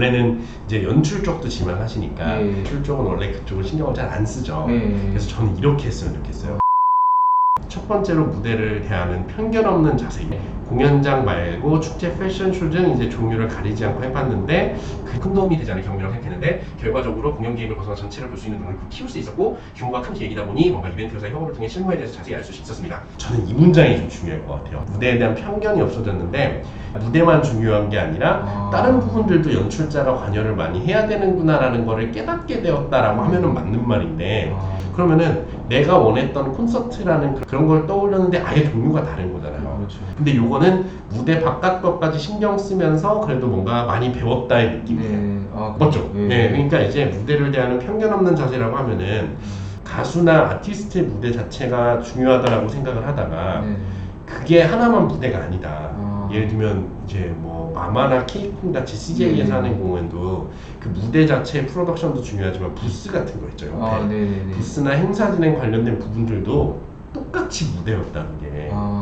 원래는 이제 연출 쪽도 지망하시니까 네. 연출 쪽은 원래 그쪽을 신경을 잘 안 쓰죠. 네. 그래서 저는 이렇게 했으면 좋겠어요. 첫 번째로 무대를 대하는 편견 없는 자세. 공연장 말고 축제 패션쇼 등 이제 종류를 가리지 않고 해봤는데 그큰 도움이 되지 않을 경우라고 생각했는데 결과적으로 공연 계획을 벗어나 전체를 볼 수 있는 능력을 키울 수 있었고 규모가 큰 계획이다 보니 뭔가 이벤트 회사의 협업을 통해 실무에 대해서 자세히 알 수 있었습니다. 저는 이 문장이 좀 중요할 것 같아요. 무대에 대한 편견이 없어졌는데 무대만 중요한 게 아니라 아. 다른 부분들도 연출자가 관여를 많이 해야 되는구나라는 거를 깨닫게 되었다라고 하면은 맞는 말인데 아, 그러면은 내가 원했던 콘서트라는 그- 그런 걸 떠올렸는데 아예 종류가 다른 거잖아요. 그렇죠. 근데 요거 는 무대 바깥 것까지 신경 쓰면서 그래도 뭔가 많이 배웠다의 느낌이에요. 네. 아, 맞죠? 네. 네. 그러니까 이제 무대를 대하는 편견 없는 자세라고 하면은 가수나 아티스트의 무대 자체가 중요하다라고 생각을 하다가 네. 그게 하나만 무대가 아니다. 아. 예를 들면 이제 뭐 마마나 케이콘 같이 CJ에서 음. 하는 공연도 그 무대 자체의 프로덕션도 중요하지만 부스 같은 거 있죠. 옆에. 아, 네네네. 부스나 행사 진행 관련된 부분들도 똑같이 무대였다는 게. 아,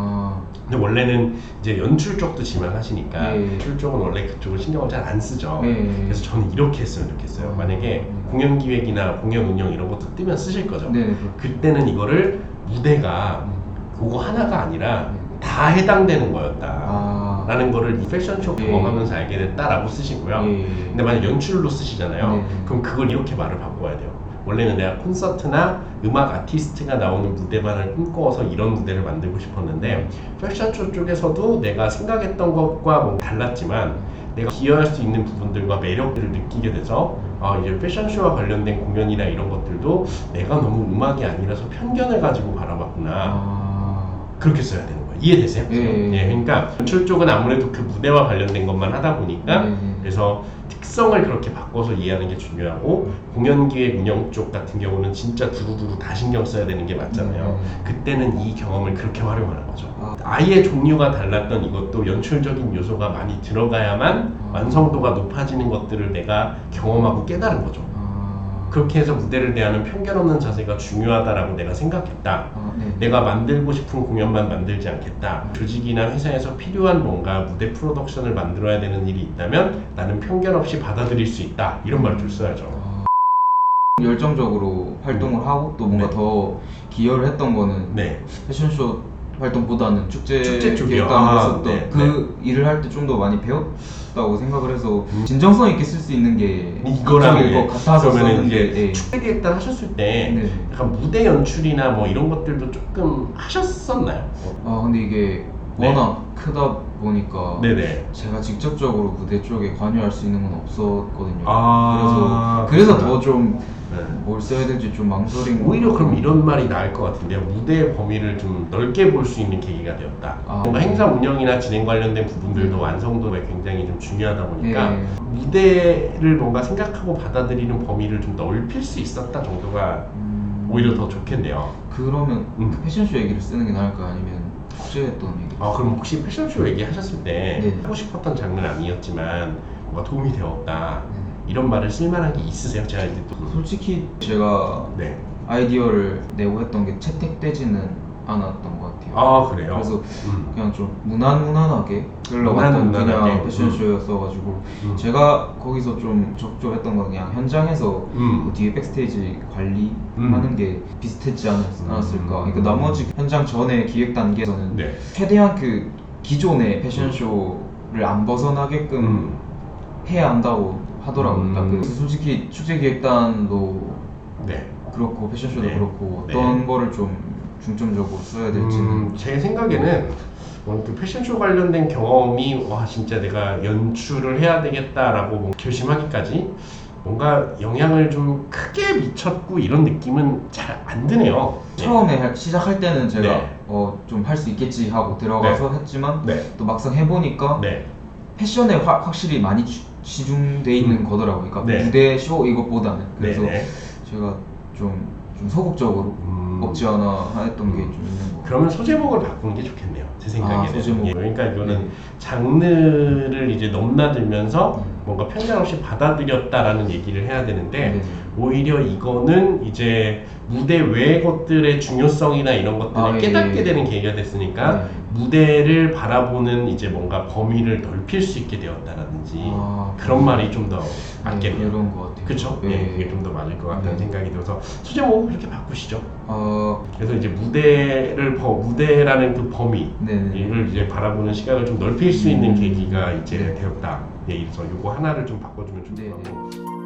근데 원래는 이제 연출 쪽도 지망하시니까 네. 연출 쪽은 원래 그쪽을 신경을 잘 안 쓰죠. 네. 그래서 저는 이렇게 했으면 좋겠어요. 아. 만약에 공연 기획이나 공연 운영 이런 것도 뜨면 쓰실 거죠. 네. 그때는 이거를 무대가 그거 하나가 아니라 다 해당되는 거였다. 아, 라는 거를 이 패션쇼 예. 경험하면서 알게 됐다라고 쓰시고요. 예. 근데 만약 연출로 쓰시잖아요. 네. 그럼 그걸 이렇게 말을 바꿔야 돼요. 원래는 내가 콘서트나 음악 아티스트가 나오는 무대만을 꿈꿔서 이런 무대를 만들고 싶었는데 패션쇼 쪽에서도 내가 생각했던 것과 뭐 달랐지만 내가 기여할 수 있는 부분들과 매력들을 느끼게 돼서 아 이제 패션쇼와 관련된 공연이나 이런 것들도 내가 너무 음악이 아니라서 편견을 가지고 바라봤구나. 아, 그렇게 써야 거예요 이해되세요? 예. 예, 그러니까 연출 쪽은 아무래도 그 무대와 관련된 것만 하다 보니까 네. 그래서 특성을 그렇게 바꿔서 이해하는 게 중요하고 공연 기획 운영 쪽 같은 경우는 진짜 두루두루 다 신경 써야 되는 게 맞잖아요. 음. 그때는 이 경험을 그렇게 활용하는 거죠. 아. 아예 종류가 달랐던 이것도 연출적인 요소가 많이 들어가야만 아. 완성도가 높아지는 것들을 내가 경험하고 깨달은 거죠. 아, 그렇게 해서 무대를 대하는 편견 없는 자세가 중요하다라고 내가 생각했다. 아, 네. 내가 만들고 싶은 공연만 만들지 않겠다. 조직이나 회사에서 필요한 뭔가 무대 프로덕션을 만들어야 되는 일이 있다면 나는 편견 없이 받아들일 수 있다. 이런 말을 좀 써야죠. 아, 열정적으로 활동을 하고 또 뭔가 네. 더 기여를 했던 거는 네. 패션쇼 활동보다는 축제 축제 쪽이요? 기획단으로 아, 했던 네, 그 일을 할 때 좀 더 많이 배웠다고 생각을 해서 음. 진정성 있게 쓸 수 있는 게게것 같아서 썼는데 이제 예. 축제 기획단 하셨을 때 네. 약간 무대 연출이나 뭐 이런 것들도 조금 하셨었나요? 아 근데 이게 네. 워낙 크다 보니까 네네. 제가 직접적으로 무대 쪽에 관여할 수 있는 건 없었거든요. 아, 그래서 그래서. 더 좀 뭘 네. 써야 될지 좀 망설인 것 오히려. 그럼 이런 말이 나을 것 같은데요. 무대의 범위를 좀 넓게 볼 수 있는 계기가 되었다. 아. 뭔가 행사 운영이나 진행 관련된 부분들도 음. 완성도가 굉장히 좀 중요하다 보니까 네. 무대를 뭔가 생각하고 받아들이는 범위를 좀 넓힐 수 있었다 정도가 음, 오히려 더 좋겠네요. 그러면 음. 그 패션쇼 얘기를 쓰는 게 나을까 아니면 축제했던 얘기? 아 그럼 혹시 패션쇼 얘기하셨을 때 네. 하고 싶었던 장르는 아니었지만 뭔가 도움이 되었다 네. 이런 말을 쓸만한 게 있으세요? 제가 이제 또 솔직히 제가 네. 아이디어를 내고 했던 게 채택되지는 않았던 것 같아요. 아 그래요? 그래서 음. 그냥 좀 무난무난하게 흘러갔던 무난무난하게. 그냥 패션쇼였어가지고 음. 제가 거기서 좀 적조했던 건 그냥 현장에서 음. 그 뒤에 백스테이지 관리하는 음. 게 비슷했지 않았, 않았을까. 음. 그러니까 나머지 현장 전에 기획 단계에서는 네. 최대한 그 기존의 패션쇼를 안 벗어나게끔 음. 해야 한다고 하더라고요. 음. 그러니까 그 솔직히 축제 기획단도 네. 그렇고 패션쇼도 네. 그렇고 어떤 네. 거를 좀 중점적으로 써야 될지는 음, 제 생각에는 어, 그 패션쇼 관련된 경험이 와 진짜 내가 연출을 해야 되겠다라고 뭐 결심하기까지 뭔가 영향을 좀 크게 미쳤고 이런 느낌은 잘 안 드네요. 처음에 할- 시작할 때는 제가 네. 어, 좀할 수 있겠지 하고 들어가서 했지만 네. 또 막상 해보니까 네. 패션에 화- 확실히 많이 주- 치중돼 있는 음. 거더라고요. 그러니까 네. 무대 쇼 이것보다는 그래서 네. 제가 좀, 좀 소극적으로 음. 없지 않아 했던 게 좀 있는 거. 그러면 소제목을 바꾸는 게 좋겠네요. 제 생각에는. 아, 소제목. 예, 그러니까 이거는 네. 장르를 이제 넘나들면서 음. 뭔가 편견 없이 받아들였다라는 얘기를 해야 되는데 네. 오히려 이거는 이제 무대 외의 것들의 중요성이나 이런 것들을 아, 예, 깨닫게 예. 되는 계기가 됐으니까 네. 무대를 바라보는 이제 뭔가 범위를 넓힐 수 있게 되었다라든지 아, 그런 말이 좀더 네, 맞겠네요. 이런 것 같아요. 그쵸? 네. 예, 그게 좀 더 맞을 것 같다는 네. 생각이 들어서 소제목을 그렇게 바꾸시죠. 어, 그래서 이제 무대를 버, 무대라는 그 범위 네. 이를 이제 바라보는 시각을 좀 넓힐 수 있는 음. 계기가 이제 네. 되었다. 예, 그래서 요거 하나를 좀 바꿔주면 좋을 네, 것 네. 같고